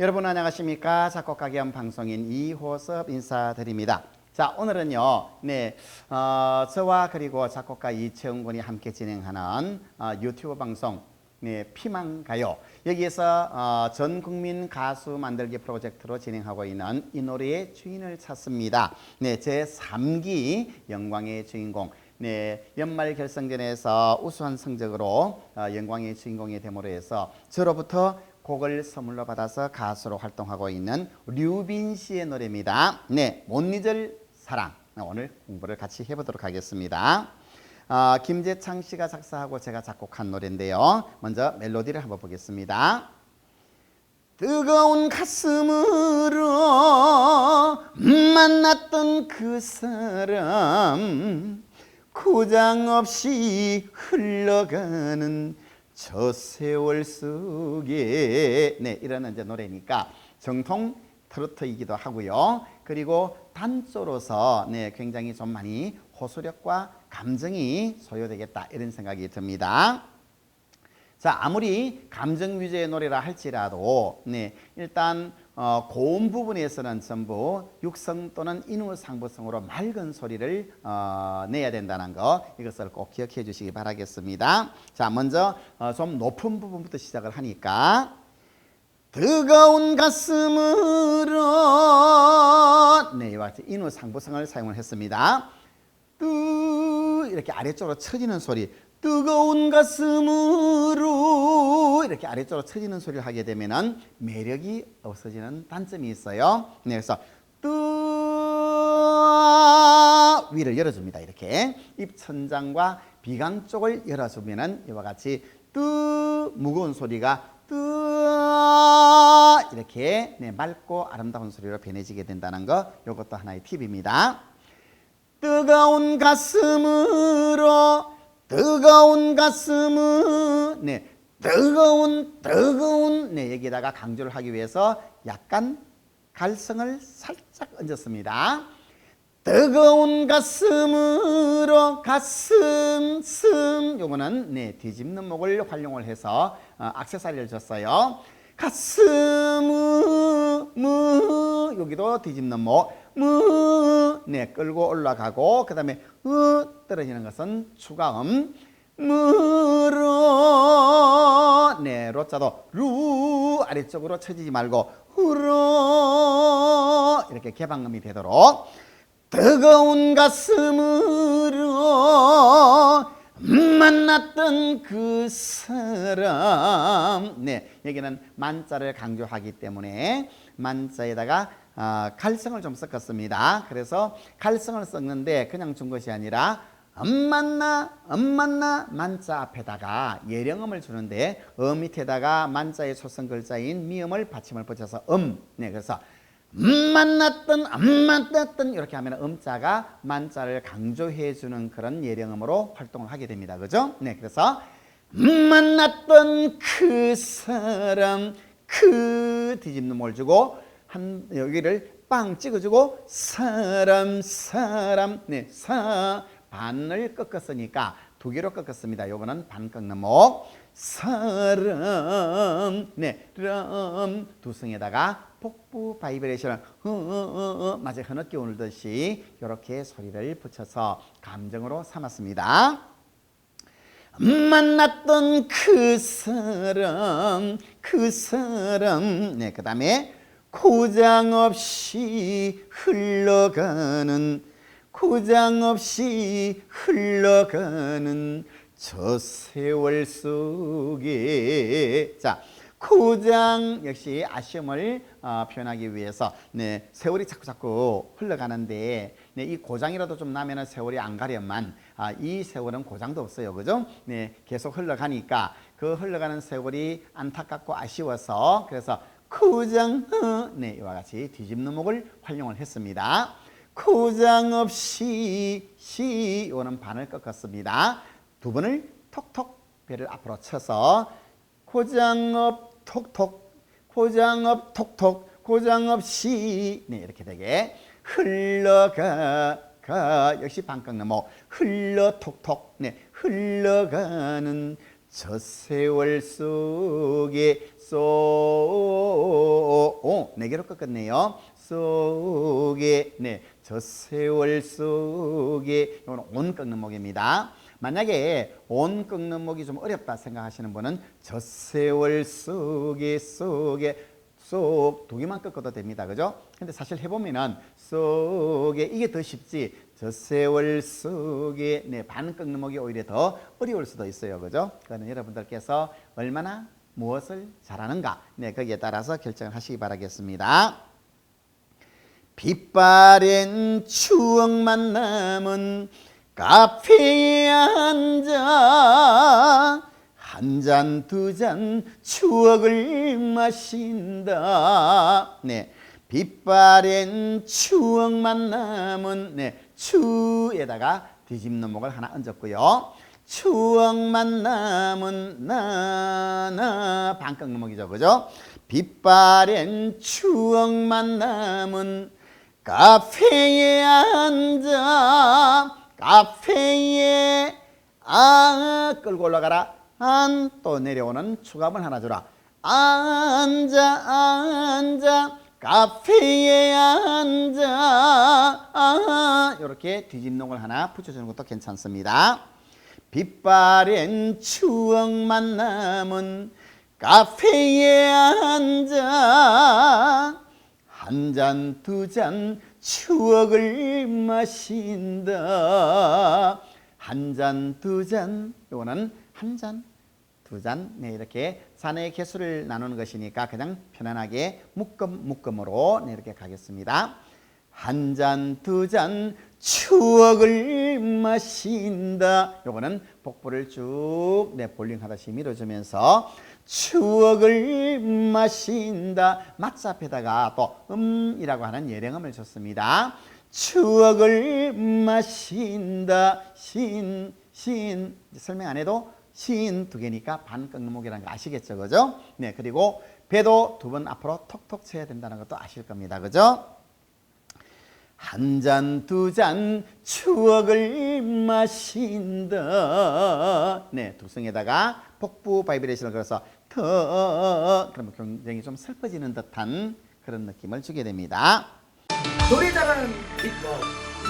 여러분 안녕하십니까 작곡가 겸 방송인 이호섭 인사드립니다. 자 오늘은요, 네, 어, 저와 그리고 작곡가 이채훈 군이 함께 진행하는 어, 유튜브 방송 네, 피망가요 여기에서 어, 전 국민 가수 만들기 프로젝트로 진행하고 있는 이 노래의 주인을 찾습니다. 네, 제 3기 영광의 주인공. 네, 연말 결승전에서 우수한 성적으로 어, 영광의 주인공이 됨으로 해서 저로부터 곡을 선물로 받아서 가수로 활동하고 있는 류빈 씨의 노래입니다. 네, 못 잊을 사랑. 오늘 공부를 같이 해보도록 하겠습니다. 어, 김재창 씨가 작사하고 제가 작곡한 노래인데요. 먼저 멜로디를 한번 보겠습니다. 뜨거운 가슴으로 만났던 그 사람 고장 없이 흘러가는 저 세월 속에 네 이런 이제 노래니까 정통 트로트이기도 하고요. 그리고 단조로서 네 굉장히 좀 많이 호소력과 감정이 소요되겠다 이런 생각이 듭니다. 자 아무리 감정 위주의 노래라 할지라도 네 일단 어, 고음 부분에서는 전부 육성 또는 인후 상부성으로 맑은 소리를 어, 내야 된다는 거 이것을 꼭 기억해 주시기 바라겠습니다. 자 먼저 어, 좀 높은 부분부터 시작을 하니까 뜨거운 가슴으로 네 이와 같이 인후 상부성을 사용을 했습니다. 뜨 이렇게 아래쪽으로 쳐지는 소리 뜨거운 가슴으로 이렇게 아래쪽으로 쳐지는 소리를 하게 되면은 매력이 없어지는 단점이 있어요. 네, 그래서 뜨 위를 열어줍니다. 이렇게 입천장과 비강 쪽을 열어주면은 이와 같이 뜨 무거운 소리가 뜨 이렇게 네, 맑고 아름다운 소리로 변해지게 된다는 거 이것도 하나의 팁입니다. 뜨거운 가슴으로 뜨거운 가슴은 네 뜨거운 뜨거운 네 여기다가 강조를 하기 위해서 약간 갈성을 살짝 얹었습니다. 뜨거운 가슴으로 가슴 슴 요거는 네 뒤집는 목을 활용을 해서 어, 악세사리를 줬어요. 가슴 무 여기도 뒤집는 목 무, 네, 끌고 올라가고, 그 다음에, 으, 떨어지는 것은 추가음. 무로, 네, 로자도 루, 아래쪽으로 쳐지지 말고, 후로, 이렇게 개방음이 되도록, 뜨거운 가슴으로 만났던 그 사람. 네, 여기는 만자를 강조하기 때문에 만자에다가 아, 갈성을 좀 섞었습니다. 그래서 갈성을 섞는데 그냥 준 것이 아니라 엄만나 엄만나 만자 앞에다가 예령음을 주는데 어 밑에다가 만자의 초성 글자인 미음을 받침을 붙여서 음. 네, 그래서 음 만났던 안 만났던 이렇게 하면 음자가 만자를 강조해 주는 그런 예령음으로 활동을 하게 됩니다. 그죠? 네, 그래서 음 만났던 그 사람 그 뒤집는 뭘 주고 한 여기를 빵 찍어주고 사람 사람 네 사 반을 꺾었으니까 두 개로 꺾었습니다. 요거는 반 꺾는 목 사람 네람두 성에다가 복부 바이브레이션을 어어어 마치 흐느끼 울듯이 이렇게 소리를 붙여서 감정으로 삼았습니다. 만났던 그 사람 그 사람 네 그 다음에 고장 없이 흘러가는 고장 없이 흘러가는 저 세월 속에. 자 고장 역시 아쉬움을 어, 표현하기 위해서 네 세월이 자꾸 자꾸 흘러가는데 네, 이 고장이라도 좀 나면은 세월이 안 가련만 아, 이 세월은 고장도 없어요. 그죠? 네 계속 흘러가니까 그 흘러가는 세월이 안타깝고 아쉬워서 그래서 고장 네 이와 같이 뒤집는 목을 활용을 했습니다. 고장 없이 시 이거는 반을 꺾었습니다. 두 번을 톡톡 배를 앞으로 쳐서 고장 없 톡톡 고장 없 톡톡 고장 없이 네 이렇게 되게 흘러가 가 역시 반 꺾는 목 흘러 톡톡 네 흘러가는 저 세월 속에 쏘, 네 개로 꺾었네요. 속에, 네, 저 세월 속에, 이건 온 꺾는 목입니다. 만약에 온 꺾는 목이 좀 어렵다 생각하시는 분은 저 세월 속에, 속에, 쏙 두 개만 꺾어도 됩니다. 그죠? 근데 사실 해보면은 속에 이게 더 쉽지. 저 세월 속에 네, 반 꺾는 목이 오히려 더 어려울 수도 있어요. 그죠? 그거는 여러분들께서 얼마나 무엇을 잘하는가. 네, 거기에 따라서 결정을 하시기 바라겠습니다. 빛바랜 추억만 남은 카페에 앉아 한 잔 두 잔 추억을 마신다. 네. 빛바랜 추억만 남은 네. 추에다가 뒤집는 목을 하나 얹었고요. 추억만 남은 나나. 반 꺾는 목이죠. 그죠? 빛바랜 추억만 남은 카페에 앉아. 카페에 아 끌고 올라가라. 안 또 내려오는 추감을 하나 주라. 앉아 앉아. 카페에 앉아. 아 이렇게 뒤집는 걸 하나 붙여주는 것도 괜찮습니다 빛바랜 추억만 남은 카페에 앉아 한 잔두잔 추억을 마신다. 한 잔 두잔 요거는 한 잔 두 잔. 네, 이렇게 잔의 개수를 나누는 것이니까 그냥 편안하게 묶음 묶음으로 네, 이렇게 가겠습니다. 한 잔 두잔 추억을 마신다. 요거는 복부를 쭉 네, 볼링하듯이 밀어주면서 추억을 마신다. 마자 앞에다가 또 음이라고 하는 예령음을 줬습니다. 추억을 마신다. 신, 신. 설명 안 해도 신 두 개니까 반 꺾는 목이라는 거 아시겠죠? 그죠? 네 그리고 배도 두 번 앞으로 톡톡 쳐야 된다는 것도 아실 겁니다. 그죠 한 잔 두 잔 추억을 마신다. 네, 두성에다가 복부 바이브레이션을 걸어서 더 그러면 굉장히 좀 슬퍼지는 듯한 그런 느낌을 주게 됩니다. 노래 잘하는 비법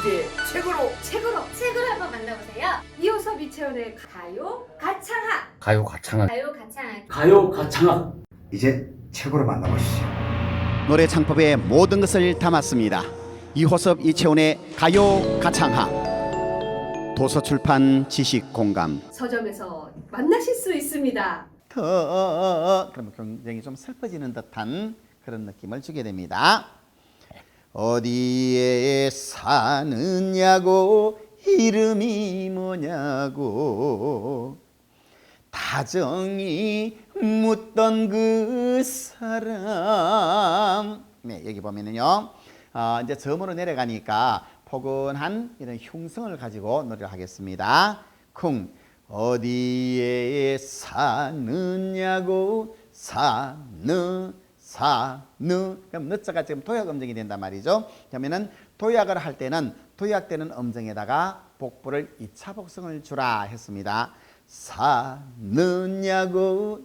이제 책으로 책으로 책으로 한번 만나보세요. 이호섭 이채원의 가요 가창학 가요 가창학 가요 가창학 가요 가창학 이제 책으로 만나보시죠. 노래 창법의 모든 것을 담았습니다. 이호섭 이채원의 가요 가창학 도서출판 지식공감. 서점에서 만나실 수 있습니다. 더 그러면 굉장히 좀 슬퍼지는 듯한 그런 느낌을 주게 됩니다. 어디에 사느냐고 이름이 뭐냐고. 다정히 묻던 그 사람. 네 여기 보면은요 아, 이제 점으로 내려가니까 포근한 이런 흉성을 가지고 노래를 하겠습니다 쿵 어디에 사느냐고 사느 사느 그럼 늦자가 지금 도약 음정이 된단 말이죠. 그러면은 도약을 할 때는 도약되는 음정에다가 복부를 이차 복성을 주라 했습니다. 사느냐고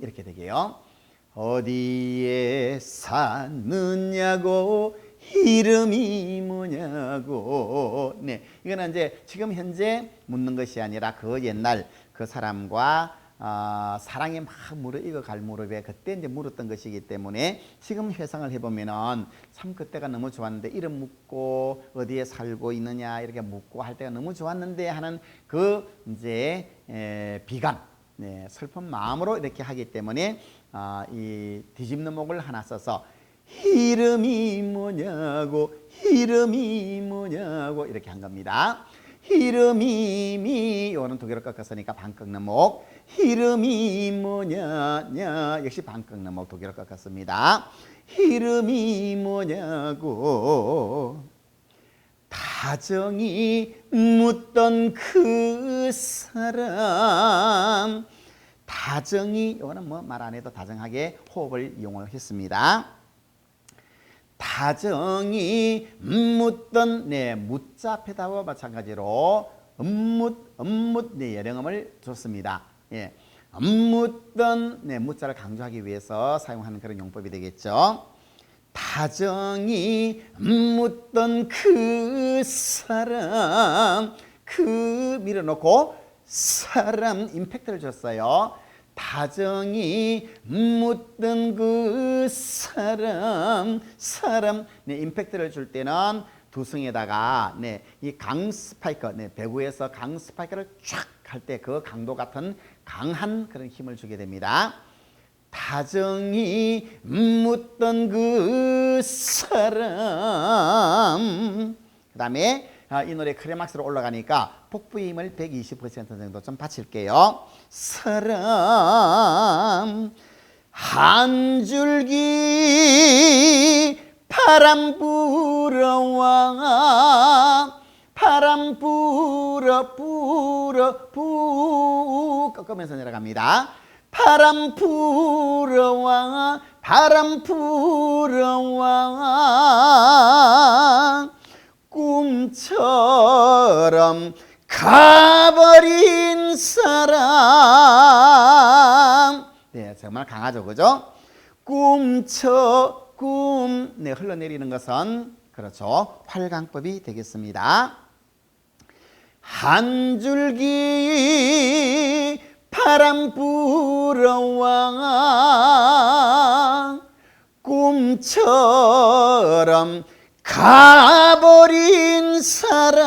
이렇게 되게요. 어디에 사느냐고 이름이 뭐냐고. 네 이거는 이제 지금 현재 묻는 것이 아니라 그 옛날 그 사람과 어, 사랑에 막 무르익어 갈 무렵에 그때 이제 물었던 것이기 때문에 지금 회상을 해보면은 참 그때가 너무 좋았는데 이름 묻고 어디에 살고 있느냐 이렇게 묻고 할 때가 너무 좋았는데 하는 그 이제 에, 비관 네, 슬픈 마음으로 이렇게 하기 때문에 어, 이 뒤집는 목을 하나 써서 이름이 뭐냐고 이름이 뭐냐고 이렇게 한 겁니다. 이름이 미 요는 두 개로 꺾었으니까 반 꺾는 목 이름이 뭐냐 냐 역시 반 꺾는 목두 개로 꺾었습니다. 이름이 뭐냐고 다정히 묻던 그 사람 다정히 이거는 뭐 말 안 해도 다정하게 호흡을 이용을 했습니다. 다정히 묻던 네 묻자 앞에다와 마찬가지로 음묻 음묻 네 예령음을 줬습니다. 예. 묻던 네, 묻자를 강조하기 위해서 사용하는 그런 용법이 되겠죠. 다정히 묻던 그 사람 그 밀어놓고 사람 임팩트를 줬어요. 다정히 묻던 그 사람 사람 네, 임팩트를 줄 때는 두승에다가 네, 이 강 스파이커 네, 배구에서 강 스파이커를 쫙 할 때 그 강도 같은 강한 그런 힘을 주게 됩니다. 다정히 묻던 그 사람 그 다음에 아, 이 노래 크레막스로 올라가니까 복부의 힘을 120% 정도 좀 바칠게요. 사람 한 줄기 바람 불어와 바람 불어 불어 부 꺾으면서 내려갑니다. 바람 불어와 바람 불어와 꿈처럼 가버린 사람. 네 정말 강하죠 그죠? 꿈처 꿈. 네, 흘러내리는 것은 그렇죠. 활강법이 되겠습니다. 한 줄기 바람 불어와. 꿈처럼 가버린 사람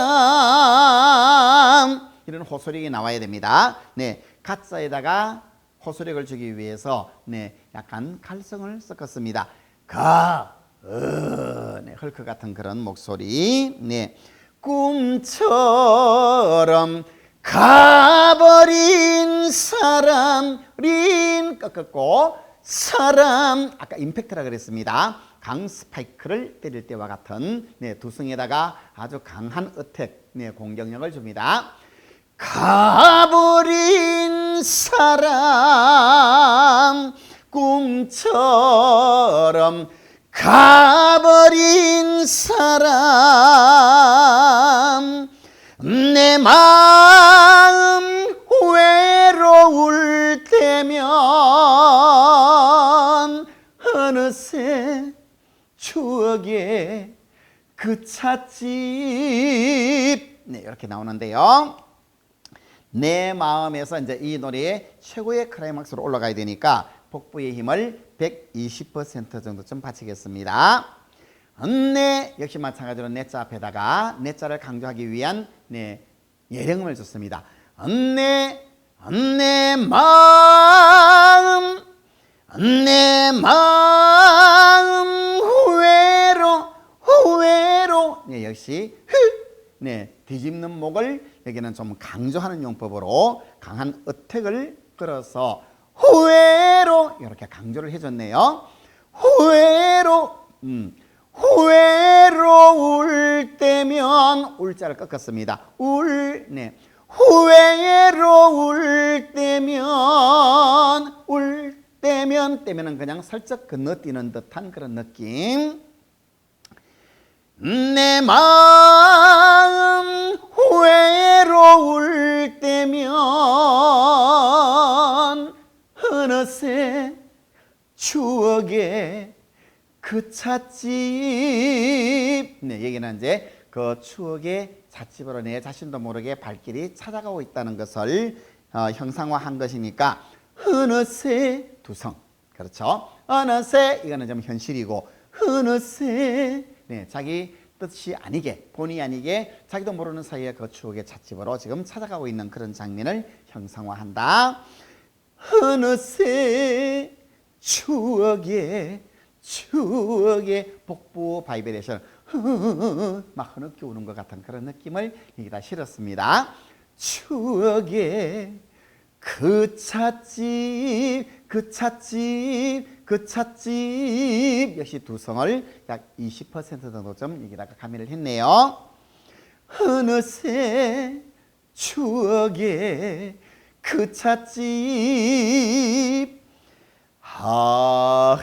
이런 호소력이 나와야 됩니다. 네, 가짜에다가 호소력을 주기 위해서 네, 약간 칼성을 섞었습니다. 가, 어, 네, 헐크 같은 그런 목소리. 네, 꿈처럼 가버린 사람 린 꺾었고 사람 아까 임팩트라 그랬습니다. 강 스파이크를 때릴 때와 같은 네, 두승에다가 아주 강한 어택 네, 공격력을 줍니다. 가버린 사람 꿈처럼 가버린 사람 내 마음 외로울 때면 추억의 그 찻집 네 이렇게 나오는데요. 내 마음에서 이제 이 노래의 최고의 클라이막스로 올라가야 되니까 복부의 힘을 120% 정도 좀 바치겠습니다. 내 역시 마찬가지로 내자 앞에다가 내자를 강조하기 위한 네 예령음을 줬습니다. 내, 내 마음 내 마음 후회로 후회로 네 역시 흐 네, 뒤집는 목을 여기는 좀 강조하는 용법으로 강한 어택을 끌어서 후회로 이렇게 강조를 해줬네요. 후회로 음, 후회로 울 때면 울자를 꺾었습니다. 울 네. 후회로 울 때면 울 때면 때면은 그냥 살짝 건너뛰는 듯한 그런 느낌. 내 마음 외로울 때면 어느새 추억의 그 찻집 네 얘기는 이제 그 추억의 찻집으로 내 자신도 모르게 발길이 찾아가고 있다는 것을 어, 형상화한 것이니까 어느새 두성. 그렇죠? 어느새 이거는 좀 현실이고 어느새 네, 자기 뜻이 아니게 본의 아니게 자기도 모르는 사이에 그 추억의 찻집으로 지금 찾아가고 있는 그런 장면을 형상화한다. 어느새 추억의 추억의 복부 바이브레이션 막 흐느끼 오는 것 같은 그런 느낌을 여기다 실었습니다. 추억의 그 찻집 그 찻집 그 찻집. 역시 두 성을 약 20% 정도 좀 여기다가 가미를 했네요. 어느새 추억의 그 찻집. 하하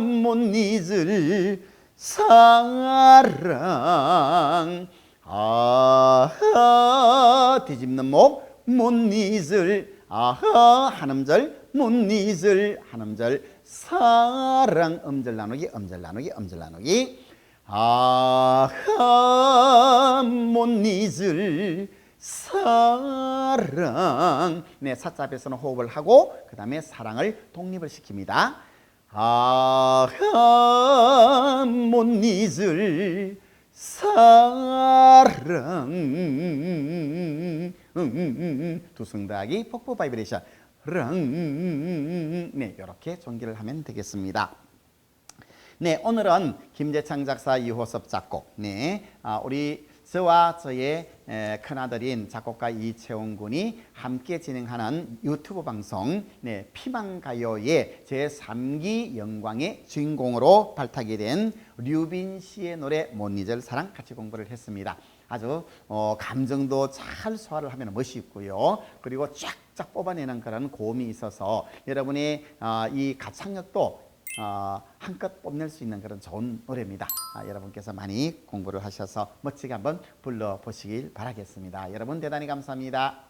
못 잊을 사랑. 아하 뒤집는 목 못 잊을 아하 한 음절 못 잊을 한 음절 사랑. 음절 나누기 음절 나누기 음절 나누기. 아하 못 잊을 사랑. 네 사자에서는 호흡을 하고 그 다음에 사랑을 독립을 시킵니다. 아하 못 잊을 사랑 두 성닭이 폭포 바이브레이션 랑. 네 이렇게 전기를 하면 되겠습니다. 네, 오늘은 김재창 작사 이호섭 작곡. 네, 아, 우리 저와 저의 에, 큰아들인 작곡가 이채원 군이 함께 진행하는 유튜브 방송 네, 피망가요의 제3기 영광의 주인공으로 발탁이 된 류빈 씨의 노래 못 잊을 사랑 같이 공부를 했습니다. 아주 어, 감정도 잘 소화를 하면 멋있고요. 그리고 쫙쫙 뽑아내는 그런 고음이 있어서 여러분의 아, 이 가창력도 어, 한껏 뽐낼 수 있는 그런 좋은 노래입니다. 아, 여러분께서 많이 공부를 하셔서 멋지게 한번 불러보시길 바라겠습니다. 여러분 대단히 감사합니다.